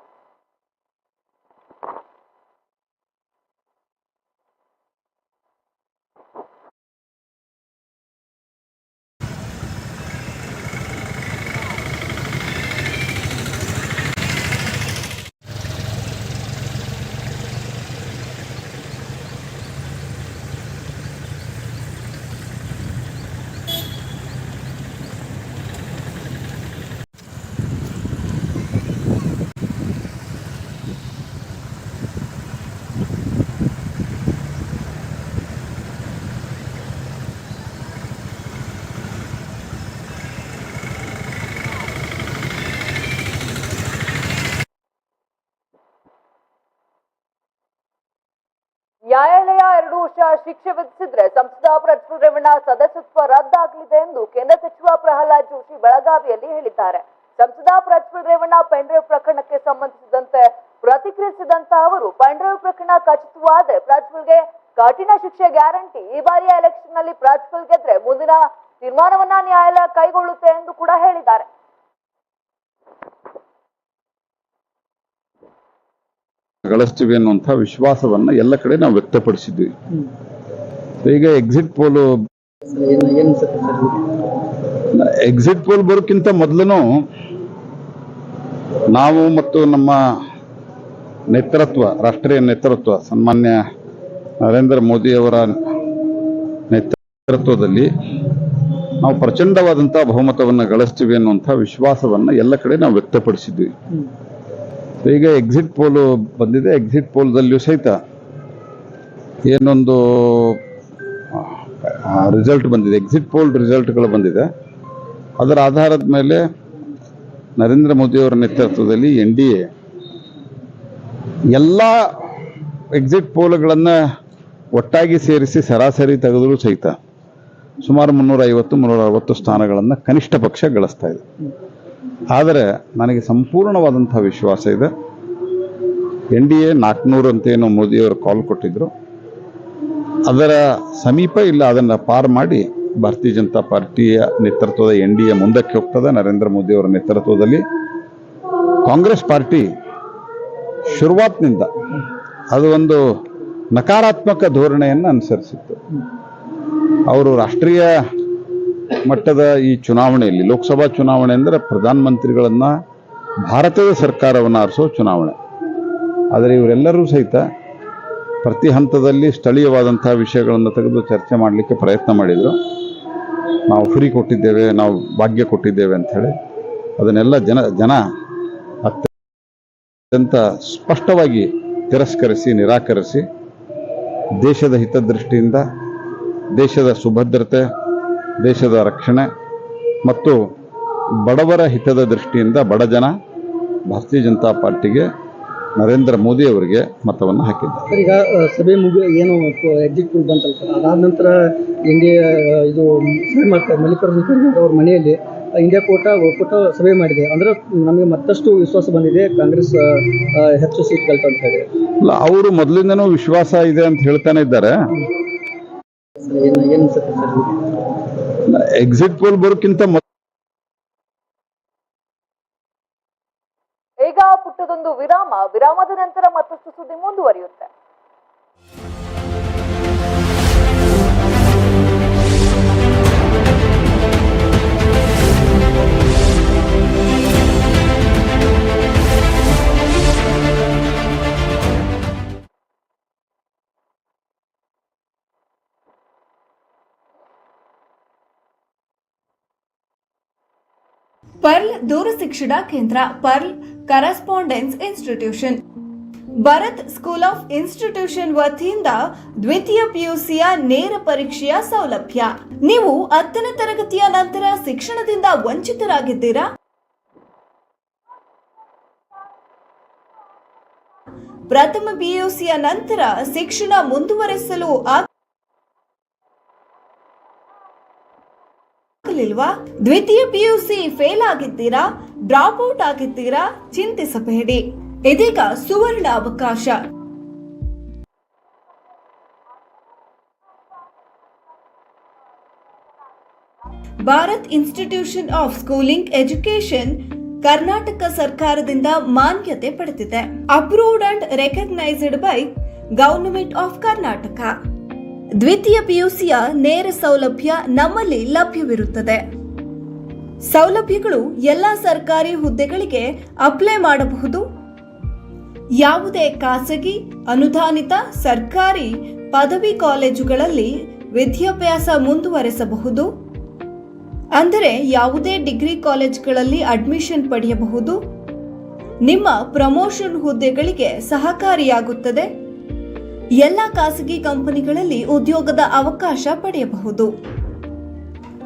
ನ್ಯಾಯಾಲಯ ಎರಡು ವರ್ಷ ಶಿಕ್ಷೆ ವಿಧಿಸಿದ್ರೆ ಸಂಸದ ಪ್ರಜ್ವಲ್ ರೇವಣ್ಣ ಸದಸ್ಯತ್ವ ರದ್ದಾಗಲಿದೆ ಎಂದು ಕೇಂದ್ರ ಸಚಿವ ಪ್ರಹ್ಲಾದ್ ಜೋಶಿ ಬೆಳಗಾವಿಯಲ್ಲಿ ಹೇಳಿದ್ದಾರೆ. ಸಂಸದ ಪ್ರಜ್ವಲ್ ರೇವಣ್ಣ ಪೆಂಡ್ರೈವ್ ಪ್ರಕರಣಕ್ಕೆ ಸಂಬಂಧಿಸಿದಂತೆ ಪ್ರತಿಕ್ರಿಯಿಸಿದಂತ ಅವರು ಪೆಂಡ್ರೈವ್ ಪ್ರಕರಣ ಖಚಿತವಾದ್ರೆ ಪ್ರಜ್ವಲ್ಗೆ ಕಠಿಣ ಶಿಕ್ಷೆ ಗ್ಯಾರಂಟಿ ಈ ಬಾರಿಯ ಎಲೆಕ್ಷನ್ನಲ್ಲಿ ಪ್ರಜ್ವಲ್ ಗೆದ್ರೆ ಮುಂದಿನ ತೀರ್ಮಾನವನ್ನ ನ್ಯಾಯಾಲಯ ಕೈಗೊಳ್ಳುತ್ತೆ ಎಂದು ಕೂಡ ಹೇಳಿದ್ದಾರೆ. ಗಳಿಸ್ತೀವಿ ಅನ್ನುವಂಥ ವಿಶ್ವಾಸವನ್ನ ಎಲ್ಲ ಕಡೆ ನಾವು ವ್ಯಕ್ತಪಡಿಸಿದ್ವಿ. ಈಗ ಎಕ್ಸಿಟ್ ಪೋಲು ಎಕ್ಸಿಟ್ ಪೋಲ್ ಬರೋಕ್ಕಿಂತ ಮೊದಲು ನಾವು ಮತ್ತು ನಮ್ಮ ನೇತೃತ್ವ ರಾಷ್ಟ್ರೀಯ ನೇತೃತ್ವ ಸನ್ಮಾನ್ಯ ನರೇಂದ್ರ ಮೋದಿಯವರ ನೇತೃತ್ವದಲ್ಲಿ ನಾವು ಪ್ರಚಂಡವಾದಂತಹ ಬಹುಮತವನ್ನು ಗಳಿಸ್ತೀವಿ ಅನ್ನುವಂಥ ವಿಶ್ವಾಸವನ್ನ ಎಲ್ಲ ಕಡೆ ನಾವು ವ್ಯಕ್ತಪಡಿಸಿದ್ವಿ. ಈಗ ಎಕ್ಸಿಟ್ ಪೋಲು ಬಂದಿದೆ. ಎಕ್ಸಿಟ್ ಪೋಲ್ದಲ್ಲಿಯೂ ಸಹಿತ ಏನೊಂದು ರಿಸಲ್ಟ್ ಬಂದಿದೆ. ಎಕ್ಸಿಟ್ ಪೋಲ್ ರಿಸಲ್ಟ್ಗಳು ಬಂದಿದೆ. ಅದರ ಆಧಾರದ ಮೇಲೆ ನರೇಂದ್ರ ಮೋದಿಯವರ ನೇತೃತ್ವದಲ್ಲಿ ಎನ್ ಡಿ ಎ ಎಲ್ಲ ಎಕ್ಸಿಟ್ ಪೋಲ್ಗಳನ್ನು ಒಟ್ಟಾಗಿ ಸೇರಿಸಿ ಸರಾಸರಿ ತೆಗೆದರೂ ಸಹಿತ ಸುಮಾರು ಮುನ್ನೂರ ಐವತ್ತು ಮುನ್ನೂರ ಅರವತ್ತು ಸ್ಥಾನಗಳನ್ನು ಕನಿಷ್ಠ ಪಕ್ಷ ಗಳಿಸ್ತಾ ಇದೆ. ಆದರೆ ನನಗೆ ಸಂಪೂರ್ಣವಾದಂಥ ವಿಶ್ವಾಸ ಇದೆ. ಎನ್ ಡಿ ಎ ನಾಲ್ಕುನೂರು ಅಂತೇನು ಮೋದಿಯವರು ಕಾಲ್ ಕೊಟ್ಟಿದ್ರು. ಅದರ ಸಮೀಪ ಇಲ್ಲ, ಅದನ್ನು ಪಾರ್ ಮಾಡಿ ಭಾರತೀಯ ಜನತಾ ಪಾರ್ಟಿಯ ನೇತೃತ್ವದ ಎನ್ ಡಿ ಎ ಮುಂದಕ್ಕೆ ಹೋಗ್ತದೆ. ನರೇಂದ್ರ ಮೋದಿ ಅವರ ನೇತೃತ್ವದಲ್ಲಿ ಕಾಂಗ್ರೆಸ್ ಪಾರ್ಟಿ ಶುರುವಾತ್ನಿಂದ ಅದು ಒಂದು ನಕಾರಾತ್ಮಕ ಧೋರಣೆಯನ್ನು ಅನುಸರಿಸಿತ್ತು. ಅವರು ರಾಷ್ಟ್ರೀಯ ಮಟ್ಟದ ಈ ಚುನಾವಣೆಯಲ್ಲಿ, ಲೋಕಸಭಾ ಚುನಾವಣೆ ಅಂದರೆ ಪ್ರಧಾನಮಂತ್ರಿಗಳನ್ನು ಭಾರತದ ಸರ್ಕಾರವನ್ನು ಆರಿಸೋ ಚುನಾವಣೆ. ಆದರೆ ಇವರೆಲ್ಲರೂ ಸಹಿತ ಪ್ರತಿ ಹಂತದಲ್ಲಿ ಸ್ಥಳೀಯವಾದಂತಹ ವಿಷಯಗಳನ್ನು ತೆಗೆದು ಚರ್ಚೆ ಮಾಡಲಿಕ್ಕೆ ಪ್ರಯತ್ನ ಮಾಡಿದರು. ನಾವು ಫ್ರೀ ಕೊಟ್ಟಿದ್ದೇವೆ, ನಾವು ಭಾಗ್ಯ ಕೊಟ್ಟಿದ್ದೇವೆ ಅಂಥೇಳಿ ಅದನ್ನೆಲ್ಲ ಜನ ಜನ ಅತ್ಯಂತ ಸ್ಪಷ್ಟವಾಗಿ ತಿರಸ್ಕರಿಸಿ, ನಿರಾಕರಿಸಿ ದೇಶದ ಹಿತದೃಷ್ಟಿಯಿಂದ, ದೇಶದ ಸುಭದ್ರತೆ, ದೇಶದ ರಕ್ಷಣೆ ಮತ್ತು ಬಡವರ ಹಿತದ ದೃಷ್ಟಿಯಿಂದ ಬಡ ಜನ, ಭಾರತೀಯ ಜನತಾ ಪಾರ್ಟಿಗೆ ನರೇಂದ್ರ ಮೋದಿ ಅವರಿಗೆ ಮತವನ್ನು ಹಾಕಿದ್ದಾರೆ. ಈಗ ಸಭೆ ಮುಗಿ ಏನು ಎಕ್ಸಿಟ್ ಪೋಲ್ ಬಂತಲ್ಲ ಅದಾದ ನಂತರ ಇಂಡಿಯಾ ಇದು ಸಭೆ ಮಾಡ್ತಾರೆ. ಮಲ್ಲಿಕಾರ್ಜುನ ಖರ್ಗೆ ಅವ್ರ ಮನೆಯಲ್ಲಿ ಇಂಡಿಯಾ ಕೋಟ ಒಕ್ಕೂಟ ಸಭೆ ಮಾಡಿದೆ. ಅಂದ್ರೆ ನಮಗೆ ಮತ್ತಷ್ಟು ವಿಶ್ವಾಸ ಬಂದಿದೆ ಕಾಂಗ್ರೆಸ್ ಹೆಚ್ಚು ಸೀಟ್ ಅಂತ ಹೇಳಿ ಅಲ್ಲ ಅವರು ಮೊದಲಿಂದನೂ ವಿಶ್ವಾಸ ಇದೆ ಅಂತ ಹೇಳ್ತಾನೆ ಇದ್ದಾರೆ. ಎಕ್ಸಿಟ್ ಪೋಲ್ ಬರೋಕ್ಕಿಂತ ಮೊದಲು ಈಗ ಪುಟ್ಟದೊಂದು ವಿರಾಮ ವಿರಾಮದ ನಂತರ ಮತ್ತಷ್ಟು ಸುದ್ದಿ ಮುಂದುವರಿಯುತ್ತೆ. ಪರ್ಲ್ ದೂರಶಿಕ್ಷಣ ಕೇಂದ್ರ pearl correspondence institution Bharat school of institution ವತಿಯಿಂದ ದ್ವಿತೀಯ ಪಿಯುಸಿಯ ನೇರ ಪರೀಕ್ಷೆಯ ಸೌಲಭ್ಯ. ನೀವು ಹತ್ತನೇ ತರಗತಿಯ ನಂತರ ಶಿಕ್ಷಣದಿಂದ ವಂಚಿತರಾಗಿದ್ದೀರಾ? ಪ್ರಥಮ ಪಿಯುಸಿಯ ನಂತರ ಶಿಕ್ಷಣ ಮುಂದುವರೆಸಲು ಆಗಲಿಲ್ವಾ? ದ್ವಿತೀಯ ಪಿಯುಸಿ ಫೇಲ್ ಆಗಿದ್ದೀರಾ? ಡ್ರಾಪ್ ಔಟ್ ಆಗಿದ್ದೀರಾ? ಚಿಂತಿಸಬೇಡಿ. ಇದೀಗ ಸುವರ್ಣ ಅವಕಾಶ. Bharat institution of schooling education Karnataka ಸರ್ಕಾರದಿಂದ ಮಾನ್ಯತೆ ಪಡೆದಿದೆ. Approved and recognised by government of Karnataka ದ್ವಿತೀಯ ಪಿಯುಸಿಯ ನೇರ ಸೌಲಭ್ಯ ನಮ್ಮಲ್ಲಿ ಲಭ್ಯವಿರುತ್ತದೆ. ಸೌಲಭ್ಯಗಳು ಎಲ್ಲ ಸರ್ಕಾರಿ ಹುದ್ದೆಗಳಿಗೆ ಅಪ್ಲೈ ಮಾಡಬಹುದು. ಯಾವುದೇ ಖಾಸಗಿ, ಅನುದಾನಿತ, ಸರ್ಕಾರಿ ಪದವಿ ಕಾಲೇಜುಗಳಲ್ಲಿ ವಿದ್ಯಾಭ್ಯಾಸ ಮುಂದುವರೆಸಬಹುದು. ಅಂದರೆ ಯಾವುದೇ ಡಿಗ್ರಿ ಕಾಲೇಜ್ಗಳಲ್ಲಿ ಅಡ್ಮಿಷನ್ ಪಡೆಯಬಹುದು. ನಿಮ್ಮ ಪ್ರಮೋಷನ್ ಹುದ್ದೆಗಳಿಗೆ ಸಹಕಾರಿಯಾಗುತ್ತದೆ. ಎಲ್ಲ ಖಾಸಗಿ ಕಂಪನಿಗಳಲ್ಲಿ ಉದ್ಯೋಗದ ಅವಕಾಶ ಪಡೆಯಬಹುದು.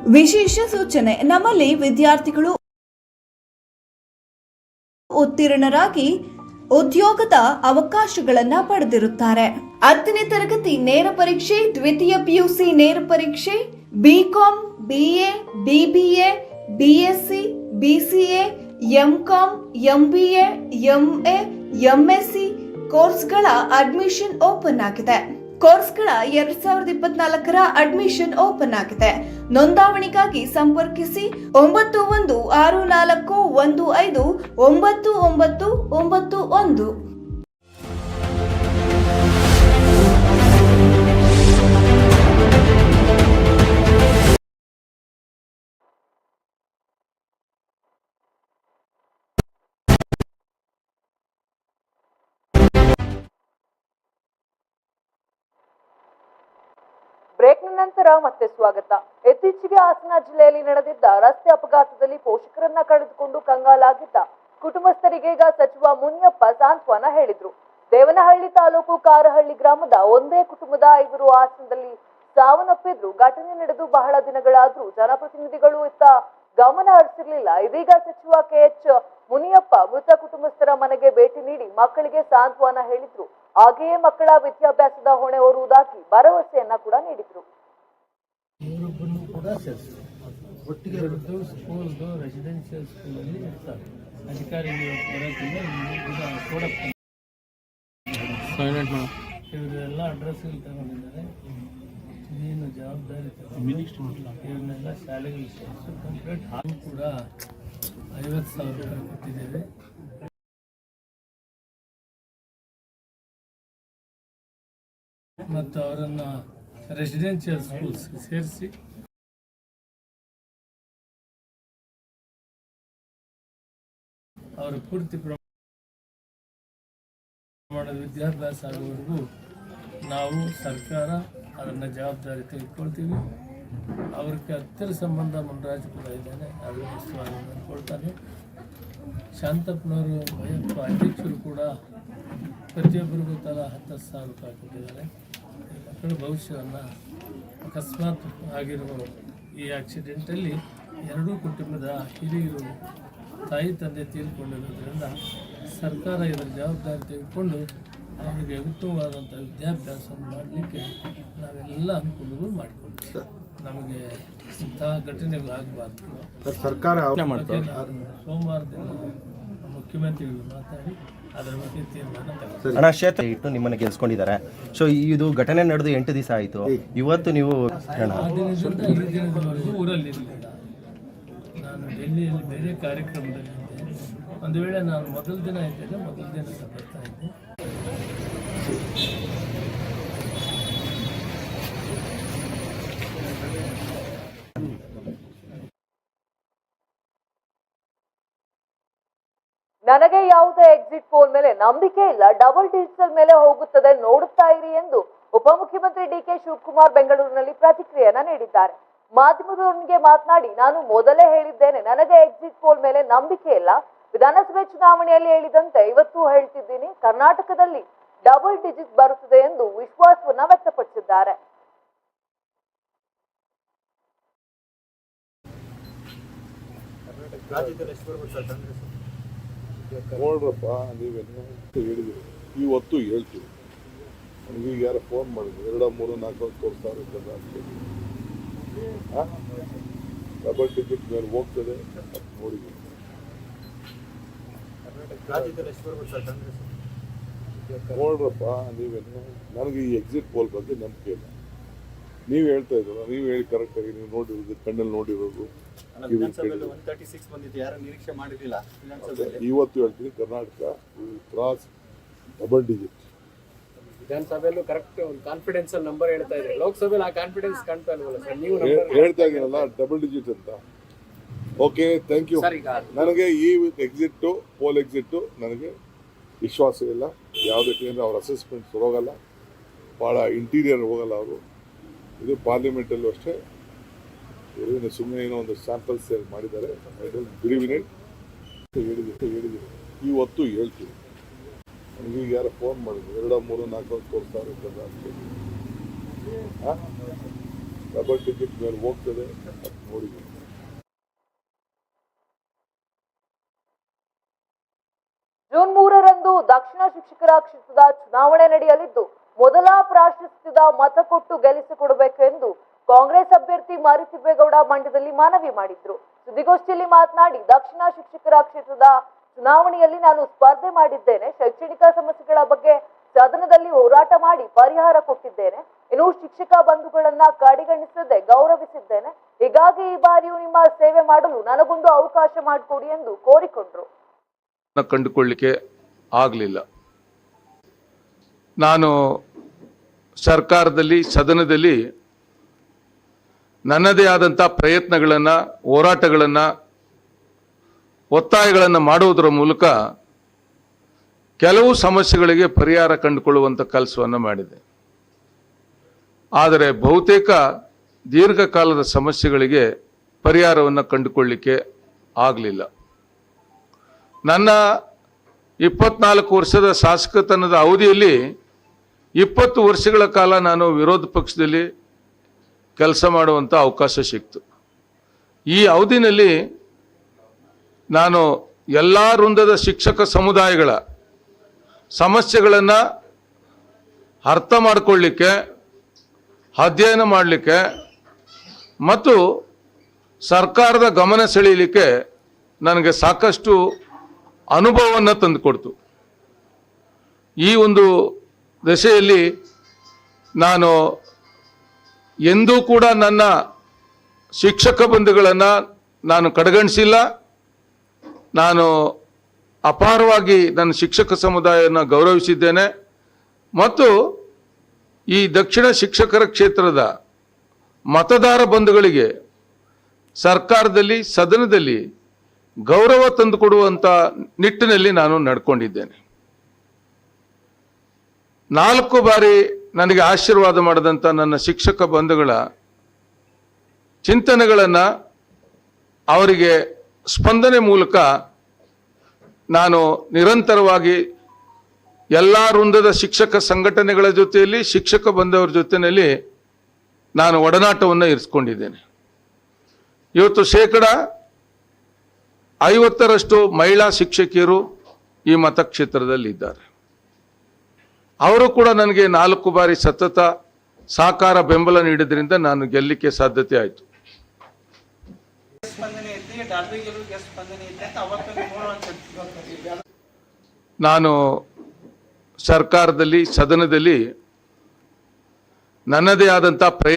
ವಿಶೇಷ ಸೂಚನೆ, ನಮ್ಮಲ್ಲಿ ವಿದ್ಯಾರ್ಥಿಗಳು ಉತ್ತೀರ್ಣರಾಗಿ ಉದ್ಯೋಗದ ಅವಕಾಶಗಳನ್ನ ಪಡೆದಿರುತ್ತಾರೆ. ಹತ್ತನೇ ತರಗತಿ ನೇರ ಪರೀಕ್ಷೆ, ದ್ವಿತೀಯ ಪಿಯುಸಿ ನೇರ ಪರೀಕ್ಷೆ, BCom, BA BBA BSc, BCA, MCom, MBA, MA, MSc ಕೋರ್ಸ್ಗಳ ಅಡ್ಮಿಷನ್ ಓಪನ್ ಆಗಿದೆ. ಕೋರ್ಸ್ಗಳ ಎರಡ್ ಸಾವಿರದ ಇಪ್ಪತ್ನಾಲ್ಕರ ಅಡ್ಮಿಷನ್ ಓಪನ್ ಆಗಿದೆ. ನೋಂದಾವಣಿಗಾಗಿ ಸಂಪರ್ಕಿಸಿ ಒಂಬತ್ತು ಒಂದು ಆರು ನಾಲ್ಕು ಒಂದು ಐದು ಒಂಬತ್ತು ಒಂಬತ್ತು ಒಂಬತ್ತು ಒಂದು. ಬ್ರೇಕ್ನ ನಂತರ ಮತ್ತೆ ಸ್ವಾಗತ. ಇತ್ತೀಚೆಗೆ ಹಾಸನ ಜಿಲ್ಲೆಯಲ್ಲಿ ನಡೆದಿದ್ದ ರಸ್ತೆ ಅಪಘಾತದಲ್ಲಿ ಪೋಷಕರನ್ನ ಕಳೆದುಕೊಂಡು ಕಂಗಾಲಾಗಿದ್ದ ಕುಟುಂಬಸ್ಥರಿಗೆ ಈಗ ಸಚಿವ ಮುನಿಯಪ್ಪ ಸಾಂತ್ವನ ಹೇಳಿದ್ರು. ದೇವನಹಳ್ಳಿ ತಾಲೂಕು ಕಾರಹಳ್ಳಿ ಗ್ರಾಮದ ಒಂದೇ ಕುಟುಂಬದ ಐವರು ಹಾಸನದಲ್ಲಿ ಸಾವನ್ನಪ್ಪಿದ್ರು. ಘಟನೆ ನಡೆದು ಬಹಳ ದಿನಗಳಾದ್ರೂ ಜನಪ್ರತಿನಿಧಿಗಳು ಇತ್ತ ಗಮನ ಹರಿಸಿರ್ಲಿಲ್ಲ. ಇದೀಗ ಸಚಿವ ಕೆಎಚ್ ಮುನಿಯಪ್ಪ ಮೃತ ಕುಟುಂಬಸ್ಥರ ಮನೆಗೆ ಭೇಟಿ ನೀಡಿ ಮಕ್ಕಳಿಗೆ ಸಾಂತ್ವನ ಹೇಳಿದ್ರು. ಹಾಗೆಯೇ ಮಕ್ಕಳ ವಿದ್ಯಾಭ್ಯಾಸದ ಹೊಣೆ ಹೊರುವುದಾಗಿ ಭರವಸೆಯನ್ನ ಕೂಡ ನೀಡಿದ್ರು. ಒಟ್ಟಿಗೆ ಎರಡು ಸ್ಕೂಲ್ದು ರೆಸಿಡೆನ್ಷಿಯಲ್ ಸ್ಕೂಲಲ್ಲಿ ಇರ್ತಾರೆ. ಅಧಿಕಾರಿಗಳು ಇವರೆಲ್ಲ ಅಡ್ರೆಸ್ ತಗೊಂಡಿದ್ದಾರೆ. ನೀನು ಜವಾಬ್ದಾರಿ ಇವ್ರನ್ನೆಲ್ಲ ಶಾಲೆಗಳಿಗೆ ಕಂಪ್ಲೀಟ್ ಹಾಲು ಕೂಡ ಐವತ್ತು ಸಾವಿರ ರೂಪಾಯಿ ಕೊಟ್ಟಿದ್ದೇವೆ. ಮತ್ತು ಅವರನ್ನು ರೆಸಿಡೆನ್ಷಿಯಲ್ ಸ್ಕೂಲ್ಸ್ಗೆ ಸೇರಿಸಿ. ಅವರು ಪೂರ್ತಿ ಪ್ರಮಾಣದ ವಿದ್ಯಾಭ್ಯಾಸ ಆಗುವವರೆಗೂ ನಾವು ಸರ್ಕಾರ ಅದನ್ನು ಜವಾಬ್ದಾರಿ ತೆಗೆದುಕೊಳ್ತೀವಿ. ಅವ್ರಿಗೆ ಹತ್ತಿರ ಸಂಬಂಧ ಮುನ್ರಾಜ್ ಕೂಡ ಇದ್ದಾನೆ ಅದರ ಉಸ್ತುವಾರಿ ನೋಡ್ಕೊಳ್ತಾನೆ ಶಾಂತಪ್ಪನವರು ಅಧ್ಯಕ್ಷರು ಕೂಡ ಪ್ರತಿಯೊಬ್ಬರಿಗೂ ತಲಾ ಹತ್ತು ಸಾವಿರ ರೂಪಾಯಿ ಕೊಟ್ಟಿದ್ದಾರೆ. ಮಕ್ಕಳ ಭವಿಷ್ಯವನ್ನು ಅಕಸ್ಮಾತ್ ಆಗಿರುವ ಈ ಆಕ್ಸಿಡೆಂಟಲ್ಲಿ ಎರಡೂ ಕುಟುಂಬದ ಹಿರಿಯರು ತಾಯಿ ತಂದೆ ತೀರಿಕೊಂಡಿರೋದ್ರಿಂದ ಸರ್ಕಾರ ಇದರ ಜವಾಬ್ದಾರಿ ತೆಗೆದುಕೊಂಡು ಅವರಿಗೆ ಉತ್ತಮವಾದಂಥ ವಿದ್ಯಾಭ್ಯಾಸವನ್ನು ಮಾಡಲಿಕ್ಕೆ ನಾವೆಲ್ಲ ಅನುಕೂಲಗಳು ಮಾಡಿಕೊಡ್ತೀವಿ. ನಮಗೆ ಇಂತಹ ಘಟನೆಗಳು ಆಗಬಾರ್ದು. ಸರ್ಕಾರ ಸೋಮವಾರದಿಂದ ಮುಖ್ಯಮಂತ್ರಿಗಳು ಮಾತಾಡಿ ಅದರ ಬಗ್ಗೆ ತೀರ್ಮಾನ ತಗೊಳ್ತೀನಿ ಅಣ್ಣ ಕ್ಷೇತ್ರ ಇಟ್ಟು ನಿಮ್ಮನ್ನ ಗೆಲ್ಸ್ಕೊಂಡಿದ್ದಾರೆ. ಸೊ ಇದು ಘಟನೆ ನಡೆದು ಎಂಟು ದಿವಸ ಆಯಿತು. ಇವತ್ತು ನೀವು ಅಣ್ಣ. ಆ ದಿನದಿಂದ ಈ ದಿನದವರೆಗೂ ಊರಲ್ಲಿ ಇರಲಿಲ್ಲ. ನಾನು ಡೆಲ್ಲಿಯಲ್ಲಿ ಬೇರೆ ಕಾರ್ಯಕ್ರಮದಲ್ಲಿದ್ದೆ ಒಂದು ವೇಳೆ ನಾನು ಮೊದಲ ದಿನ ಇದ್ದೇನೆ ಮೊದಲ ದಿನ ಬರ್ತಾ ಇದ್ದೆ. ನನಗೆ ಯಾವುದೇ ಎಕ್ಸಿಟ್ ಪೋಲ್ ಮೇಲೆ ನಂಬಿಕೆ ಇಲ್ಲ. ಡಬಲ್ ಡಿಜಿಟಲ್ ಮೇಲೆ ಹೋಗುತ್ತದೆ. ನೋಡುತ್ತಾ ಇರಿ ಎಂದು ಉಪಮುಖ್ಯಮಂತ್ರಿ ಡಿ ಕೆ ಶಿವಕುಮಾರ್ ಬೆಂಗಳೂರಿನಲ್ಲಿ ಪ್ರತಿಕ್ರಿಯೆಯನ್ನ ನೀಡಿದ್ದಾರೆ. ಮಾಧ್ಯಮದವರೊಂದಿಗೆ ಮಾತನಾಡಿ, ನಾನು ಮೊದಲೇ ಹೇಳಿದ್ದೇನೆ, ನನಗೆ ಎಕ್ಸಿಟ್ ಪೋಲ್ ಮೇಲೆ ನಂಬಿಕೆ ಇಲ್ಲ. ವಿಧಾನಸಭೆ ಚುನಾವಣೆಯಲ್ಲಿ ಹೇಳಿದಂತೆ ಇವತ್ತು ಹೇಳ್ತಿದ್ದೀನಿ, ಕರ್ನಾಟಕದಲ್ಲಿ ಡಬಲ್ ಡಿಜಿಟ್ ಬರುತ್ತದೆ ಎಂದು ವಿಶ್ವಾಸವನ್ನ ವ್ಯಕ್ತಪಡಿಸಿದ್ದಾರೆ. ನೋಡ್ರಪ್ಪ ಏನು ಹೇಳಿದಿರಿ. ಇವತ್ತು ಹೇಳ್ತೀವಿ. ನನಗೆ ಈಗ ಯಾರೋ ಫೋನ್ ಮಾಡಿದ್ರು. ಎರಡ ಮೂರು ನಾಲ್ಕು ತೋರಿಸ್ತಾ ಇರ್ತದೆ ಡಬಲ್ ಟಿಕೆಟ್ ಮೇಲೆ ಹೋಗ್ತದೆ ಅದು ನೋಡಿದ್ದೀನಿ ನೋಡ್ರಪ್ಪ ನೀವೇನು ನನಗೆ ಈ ಎಕ್ಸಿಟ್ ಪೋಲ್ ಬಗ್ಗೆ ನಂಬಿಕೆ ಇಲ್ಲ. ನೀವು ಹೇಳ್ತಾ ಇದ್ದೀರ ನೀವು ಹೇಳಿ ಕರೆಕ್ಟಾಗಿ ನೀವು ನೋಡಿರೋದು ಕಣ್ಣಲ್ಲಿ ನೋಡಿರೋದು. ಇವತ್ತು ಹೇಳ್ತೀನಿ ಕರ್ನಾಟಕ ಕ್ರಾಸ್ ಡಬಲ್ ಡಿಜಿಟ್ ವಿಧಾನಸಭೆಯಲ್ಲೂ ಕರೆಕ್ಟ್ ಒಂದು ಕಾನ್ಫಿಡೆನ್ಸ್ ನಂಬರ್ ಹೇಳ್ತಾ ಇದ್ರೆ ಲೋಕಸಭೆಯಲ್ಲಿ ಆ ಕಾನ್ಫಿಡೆನ್ಸ್ ಕಾಣ್ತಾ ಇಲ್ವಲ್ಲ ಸರ್? ನೀವು ನಂಬರ್ ಹೇಳ್ತಾ ಇದ್ದೀನಲ್ಲ ಡಬಲ್ ಡಿಜಿಟ್ ಅಂತ. ಓಕೆ ಥ್ಯಾಂಕ್ ಯು ಸರ್ ಈಗ ನನಗೆ ಈ ಎಕ್ಸಿಟ್ಟು ಪೋಲ್ ಎಕ್ಸಿಟ್ಟು ನನಗೆ ವಿಶ್ವಾಸ ಇಲ್ಲ. ಯಾವುದಕ್ಕೆ ಅಂದರೆ ಅವ್ರ ಅಸೆಸ್ಮೆಂಟ್ಸ್ ಹೋಗಲ್ಲ. ಭಾಳ ಇಂಟೀರಿಯರ್ ಹೋಗಲ್ಲ ಅವರು. ಇದು ಪಾರ್ಲಿಮೆಂಟಲ್ಲೂ ಅಷ್ಟೇ. ಇವರು ಸುಮ್ಮನೆ ಏನೋ ಒಂದು ಸ್ಯಾಂಪಲ್ ಸೇಲ್ ಮಾಡಿದ್ದಾರೆ. ಹೇಳಿದ್ದೀನಿ ಇವತ್ತು ಹೇಳ್ತೀವಿ ನನಗೆ ಈಗ ಯಾರು ಫೋನ್ ಮಾಡಿದ್ರು. ಎರಡ, ಮೂರು, ನಾಲ್ಕು ತೋರಿಸ್ತಾ ಡಬಲ್ ಟಿಕೆಟ್ ಮೇಲೆ ಹೋಗ್ತದೆ ನೋಡಿ ನೋಡಿದ್ದೀನಿ. ಜೂನ್ ಮೂರರಂದು ದಕ್ಷಿಣ ಶಿಕ್ಷಕರ ಕ್ಷೇತ್ರದ ಚುನಾವಣೆ ನಡೆಯಲಿದ್ದು, ಮೊದಲ ಪ್ರಾಶಸ್ತ್ಯದ ಮತ ಕೊಟ್ಟು ಗೆಲ್ಲಿಸಿಕೊಡಬೇಕು ಎಂದು ಕಾಂಗ್ರೆಸ್ ಅಭ್ಯರ್ಥಿ ಮಾರಿತಿಬ್ಬೇಗೌಡ ಮಂಡ್ಯದಲ್ಲಿ ಮನವಿ ಮಾಡಿದ್ರು. ಸುದ್ದಿಗೋಷ್ಠಿಯಲ್ಲಿ ಮಾತನಾಡಿ, ದಕ್ಷಿಣ ಶಿಕ್ಷಕರ ಕ್ಷೇತ್ರದ ಚುನಾವಣೆಯಲ್ಲಿ ನಾನು ಸ್ಪರ್ಧೆ ಮಾಡಿದ್ದೇನೆ. ಶೈಕ್ಷಣಿಕ ಸಮಸ್ಯೆಗಳ ಬಗ್ಗೆ ಸದನದಲ್ಲಿ ಹೋರಾಟ ಮಾಡಿ ಪರಿಹಾರ ಕೊಟ್ಟಿದ್ದೇನೆ. ಇನ್ನು ಶಿಕ್ಷಕ ಬಂಧುಗಳನ್ನ ಕಡೆಗಣಿಸದೆ ಗೌರವಿಸಿದ್ದೇನೆ. ಹೀಗಾಗಿ ಈ ಬಾರಿಯೂ ನಿಮ್ಮ ಸೇವೆ ಮಾಡಲು ನನಗೊಂದು ಅವಕಾಶ ಮಾಡಿಕೊಡಿ ಎಂದು ಕೋರಿಕೊಂಡ್ರು. ಕಂಡುಕೊಳ್ಳಿಕ್ಕೆ ಆಗಲಿಲ್ಲ. ನಾನು ಸರ್ಕಾರದಲ್ಲಿ, ಸದನದಲ್ಲಿ ನನ್ನದೇ ಆದಂಥ ಪ್ರಯತ್ನಗಳನ್ನು, ಹೋರಾಟಗಳನ್ನು, ಒತ್ತಾಯಗಳನ್ನು ಮಾಡುವುದರ ಮೂಲಕ ಕೆಲವು ಸಮಸ್ಯೆಗಳಿಗೆ ಪರಿಹಾರ ಕಂಡುಕೊಳ್ಳುವಂಥ ಕೆಲಸವನ್ನು ಮಾಡಿದೆ. ಆದರೆ ಬಹುತೇಕ ದೀರ್ಘಕಾಲದ ಸಮಸ್ಯೆಗಳಿಗೆ ಪರಿಹಾರವನ್ನು ಕಂಡುಕೊಳ್ಳಿಕ್ಕೆ ಆಗಲಿಲ್ಲ. ನನ್ನ ಇಪ್ಪತ್ನಾಲ್ಕು ವರ್ಷದ ಶಾಸಕತನದ ಅವಧಿಯಲ್ಲಿ ಇಪ್ಪತ್ತು ವರ್ಷಗಳ ಕಾಲ ನಾನು ವಿರೋಧ ಪಕ್ಷದಲ್ಲಿ ಕೆಲಸ ಮಾಡುವಂಥ ಅವಕಾಶ ಸಿಕ್ತು. ಈ ಅವಧಿನಲ್ಲಿ ನಾನು ಎಲ್ಲ ವೃಂದದ ಶಿಕ್ಷಕ ಸಮುದಾಯಗಳ ಸಮಸ್ಯೆಗಳನ್ನು ಅರ್ಥ ಮಾಡಿಕೊಳ್ಳಿಕ್ಕೆ, ಅಧ್ಯಯನ ಮಾಡಲಿಕ್ಕೆ ಮತ್ತು ಸರ್ಕಾರದ ಗಮನ ಸೆಳೆಯಲಿಕ್ಕೆ ನನಗೆ ಸಾಕಷ್ಟು ಅನುಭವವನ್ನು ತಂದುಕೊಡ್ತು. ಈ ಒಂದು ದಶೆಯಲ್ಲಿ ನಾನು ಎಂದೂ ಕೂಡ ನನ್ನ ಶಿಕ್ಷಕ ಬಂಧುಗಳನ್ನು ನಾನು ಕಡೆಗಣಿಸಿಲ್ಲ. ನಾನು ಅಪಾರವಾಗಿ ನನ್ನ ಶಿಕ್ಷಕ ಸಮುದಾಯವನ್ನು ಗೌರವಿಸಿದ್ದೇನೆ. ಮತ್ತು ಈ ದಕ್ಷಿಣ ಶಿಕ್ಷಕರ ಕ್ಷೇತ್ರದ ಮತದಾರ ಬಂಧುಗಳಿಗೆ ಸರ್ಕಾರದಲ್ಲಿ, ಸದನದಲ್ಲಿ ಗೌರವ ತಂದುಕೊಡುವಂಥ ನಿಟ್ಟಿನಲ್ಲಿ ನಾನು ನಡ್ಕೊಂಡಿದ್ದೇನೆ. ನಾಲ್ಕು ಬಾರಿ ನನಗೆ ಆಶೀರ್ವಾದ ಮಾಡಿದಂಥ ನನ್ನ ಶಿಕ್ಷಕ ಬಂಧುಗಳ ಚಿಂತನೆಗಳನ್ನು ಅವರಿಗೆ ಸ್ಪಂದನೆ ಮೂಲಕ ನಾನು ನಿರಂತರವಾಗಿ ಎಲ್ಲ ವೃಂದದ ಶಿಕ್ಷಕ ಸಂಘಟನೆಗಳ ಜೊತೆಯಲ್ಲಿ, ಶಿಕ್ಷಕ ಬಂಧವರ ಜೊತೆಯಲ್ಲಿ ನಾನು ಒಡನಾಟವನ್ನು ಇರಿಸ್ಕೊಂಡಿದ್ದೇನೆ. ಇವತ್ತು ಶೇಕಡ ಐವತ್ತರಷ್ಟು ಮಹಿಳಾ ಶಿಕ್ಷಕಿಯರು ಈ ಮತಕ್ಷೇತ್ರದಲ್ಲಿ ಇದ್ದಾರೆ ಅವರು ಕೂಡ ನನಗೆ ನಾಲ್ಕು ಬಾರಿ ಸತತ ಸಾಕಾರ ಬೆಂಬಲ ನೀಡಿದ್ರಿಂದ ನಾನು ಗೆಲ್ಲಕ್ಕೆ ಸಾಧ್ಯತೆ ಆಯಿತು. ನಾನು ಸರ್ಕಾರದಲ್ಲಿ, ಸದನದಲ್ಲಿ ನನ್ನದೇ ಆದಂಥ ಪ್ರಯ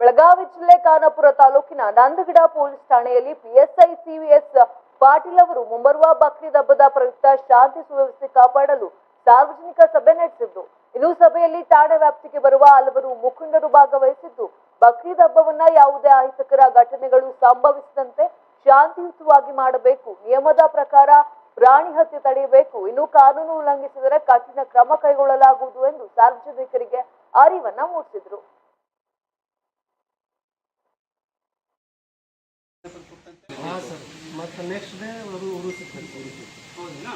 ಬೆಳಗಾವಿ ಜಿಲ್ಲೆ ಖಾನಾಪುರ ತಾಲೂಕಿನ ನಂದಗಿಡ ಪೊಲೀಸ್ ಠಾಣೆಯಲ್ಲಿ ಪಿಎಸ್ಐ ಸಿವಿಎಸ್ ಪಾಟೀಲ್ ಅವರು ಮುಂಬರುವ ಬಕ್ರೀದ್ ಹಬ್ಬದ ಪ್ರಯುಕ್ತ ಶಾಂತಿ ಸುವ್ಯವಸ್ಥೆ ಕಾಪಾಡಲು ಸಾರ್ವಜನಿಕ ಸಭೆ ನಡೆಸಿದ್ದು ಇನ್ನು ಸಭೆಯಲ್ಲಿ ಠಾಣೆ ವ್ಯಾಪ್ತಿಗೆ ಬರುವ ಹಲವರು ಮುಖಂಡರು ಭಾಗವಹಿಸಿದ್ದು, ಬಕ್ರೀದ್ ಹಬ್ಬವನ್ನ ಯಾವುದೇ ಅಹಿತಕರ ಘಟನೆಗಳು ಸಂಭವಿಸದಂತೆ ಶಾಂತಿಯುತವಾಗಿ ಮಾಡಬೇಕು, ನಿಯಮದ ಪ್ರಕಾರ ಪ್ರಾಣಿ ಹತ್ಯೆ ತಡೆಯಬೇಕು, ಇನ್ನು ಕಾನೂನು ಉಲ್ಲಂಘಿಸಿದರೆ ಕಠಿಣ ಕ್ರಮ ಕೈಗೊಳ್ಳಲಾಗುವುದು ಎಂದು ಸಾರ್ವಜನಿಕರಿಗೆ ಅರಿವನ್ನ ಮೂಡಿಸಿದ್ರು. ಮತ್ತು ನೆಕ್ಸ್ಟ್ ಡೇ ಅದು ಉರುಸು. ಹೌದೇನಾ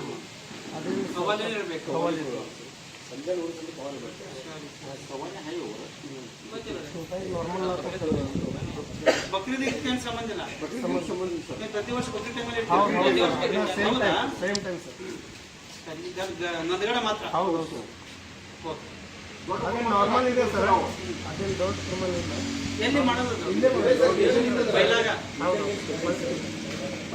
ಅದು ಕವಲೇ ಇರಬೇಕು. ಬಕ್ರೀದ್ ಏನು ಸಂಬಂಧ ಇಲ್ಲ? ನೀವು ಪ್ರತಿ ವರ್ಷ ಬಕ್ರೀದ್ ಟೈಮಲ್ಲಿ ಸೇಮ್ ಟೈಮ್ ಸರ್. ಸರಿ, ನಂದಗಡ ಮಾತ್ರ. ಹೌದು ಹೌದು ಓಕೆ. ನಾರ್ಮಲ್ ಇದೆ ಸರ್. ಅದೇನು ಡೌಟ್ ಇಲ್ಲ. ಎಲ್ಲಿ ಮಾಡೋದು ಅದು? ಬೈಲಾಗ?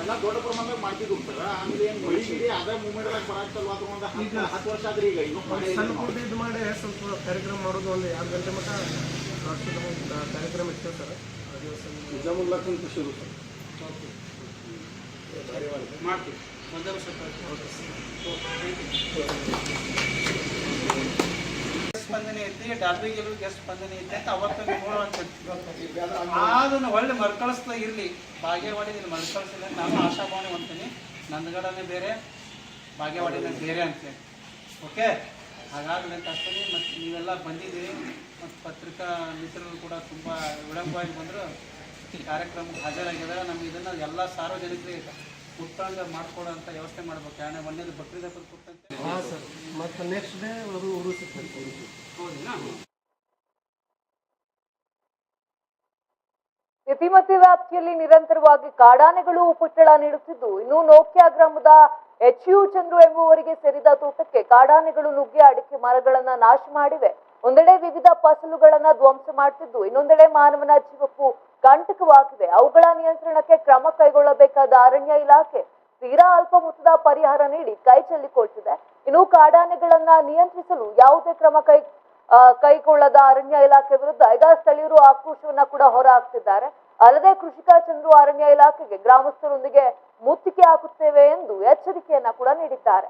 ದೊಡ್ಡ ಪ್ರಮಾಣದಾಗ ಮಾಡ್ತಿದ್ರು ಸರ್ ಆಮೇಲೆ ಏನು ಮಳಿ ಗಿಳಿ ಅದೇ ಮೂಮೆಂಟ್ದಾಗ ಬರಾಕ್ತಲ್ವಾ? ಅದು ಒಂದು ಹತ್ತು ಹತ್ತು ವರ್ಷ ಆದ್ರೆ ಈಗ ಇನ್ನೂ. ಸಣ್ಣ ಪುಟ್ಟ ಇದು ಮಾಡಿ ಸ್ವಲ್ಪ ಕಾರ್ಯಕ್ರಮ ಮಾಡೋದು ಒಂದು ಎರಡು ಗಂಟೆ ಮಟ್ಟ ಕಾರ್ಯಕ್ರಮ ಇರ್ತೇವೆ ಸರ್. ಆ ದಿವಸ ನಿಜಾಮುಲ್ಲಾ ಖಾನ್ ಖುಷಿ ಸರ್ ಮಾಡ್ತೀವಿ. ಒಂದೇ ವರ್ಷ ಸ್ಪಂದನೆ ಐತಿ ಡಾಲ್ಬಿ ಗೆಲುವಿಗೆ ಎಷ್ಟು ಸ್ಪಂದನೆ ಐತಿ ಅಂತ ಅವತ್ತು ನೋಡುವಂತ ಅದನ್ನು ಒಳ್ಳೆ ಮರುಕಳಿಸ್ತಾ ಇರಲಿ. ನೀನು ಮರುಕಳಿಸಿಲ್ಲ ನಾನು ಆಶಾಭಾವನೆ ಹೊಂತೀನಿ ನಂದಗಡನೇ ಬೇರೆ ಭಾಗ್ಯವಾಡಿನೇ ಬೇರೆ ಅಂತೇಳಿ ಓಕೆ? ಹಾಗಾಗಲಿ ಅಂತ ಅಷ್ಟೇ ಮತ್ತು ನೀವೆಲ್ಲ ಬಂದಿದ್ದೀರಿ. ಮತ್ತು ಪತ್ರಿಕಾ ಮಿತ್ರರು ಕೂಡ ತುಂಬ ವಿಳಂಬವಾಗಿ ಬಂದರು. ಈ ಕಾರ್ಯಕ್ರಮಕ್ಕೆ ಹಾಜರಾಗಿದ್ದಾರೆ. ನಮ್ಗೆ ಇದನ್ನು ಎಲ್ಲ ಸಾರ್ವಜನಿಕರಿಗೆ ಕುಟ್ಟಾಂಗ ಮಾಡ್ಕೊಳ್ಳೋ ಅಂತ ವ್ಯವಸ್ಥೆ ಮಾಡ್ಬೇಕು. ಯಾಕಂದ್ರೆ ಮೊನ್ನೆ ಬಕ್ರೀದ್ ಹಬ್ಬದ ಕುಟ್ಟಂತೆ ಹಾಂ ಸರ್. ಮತ್ತು ನೆಕ್ಸ್ಟ್ ಡೇ ಅವರು ಉರುಸು ಇತಿಮತಿ ವ್ಯಾಪ್ತಿಯಲ್ಲಿ ನಿರಂತರವಾಗಿ ಕಾಡಾನೆಗಳು ಉಪಟಳ ನೀಡುತ್ತಿದ್ದು, ಇನ್ನು ನೋಕ್ಯಾ ಗ್ರಾಮದ ಎಚ್ ಯು ಚಂದ್ರು ಎಂಬುವರಿಗೆ ಸೇರಿದ ತೋಟಕ್ಕೆ ಕಾಡಾನೆಗಳು ನುಗ್ಗಿ ಅಡಿಕೆ ಮರಗಳನ್ನ ನಾಶ ಮಾಡಿವೆ. ಒಂದೆಡೆ ವಿವಿಧ ಫಸಲುಗಳನ್ನ ಧ್ವಂಸ ಮಾಡುತ್ತಿದ್ದು ಇನ್ನೊಂದೆಡೆ ಮಾನವನ ಜೀವಕ್ಕೂ ಕಂಟಕವಾಗಿವೆ ಅವುಗಳ ನಿಯಂತ್ರಣಕ್ಕೆ ಕ್ರಮ ಕೈಗೊಳ್ಳಬೇಕಾದ ಅರಣ್ಯ ಇಲಾಖೆ ತೀರಾ ಅಲ್ಪ ಮೊತ್ತದ ಪರಿಹಾರ ನೀಡಿ ಕೈ ಚೆಲ್ಲಿಕೊಳ್ತಿದೆ. ಇನ್ನು ಕಾಡಾನೆಗಳನ್ನ ನಿಯಂತ್ರಿಸಲು ಯಾವುದೇ ಕ್ರಮ ಕೈ ಕೈಗೊಳ್ಳದ ಅರಣ್ಯ ಇಲಾಖೆ ವಿರುದ್ಧ ಈಗ ಸ್ಥಳೀಯರು ಆಕ್ರೋಶವನ್ನ ಕೂಡ ಹೊರ ಹಾಕ್ತಿದ್ದಾರೆ ಅಲ್ಲದೆ ಕೃಷಿಕ ಚಂದ್ರು ಅರಣ್ಯ ಇಲಾಖೆಗೆ ಗ್ರಾಮಸ್ಥರೊಂದಿಗೆ ಮುತ್ತಿಗೆ ಹಾಕುತ್ತೇವೆ ಎಂದು ಎಚ್ಚರಿಕೆಯನ್ನ ಕೂಡ ನೀಡಿದ್ದಾರೆ.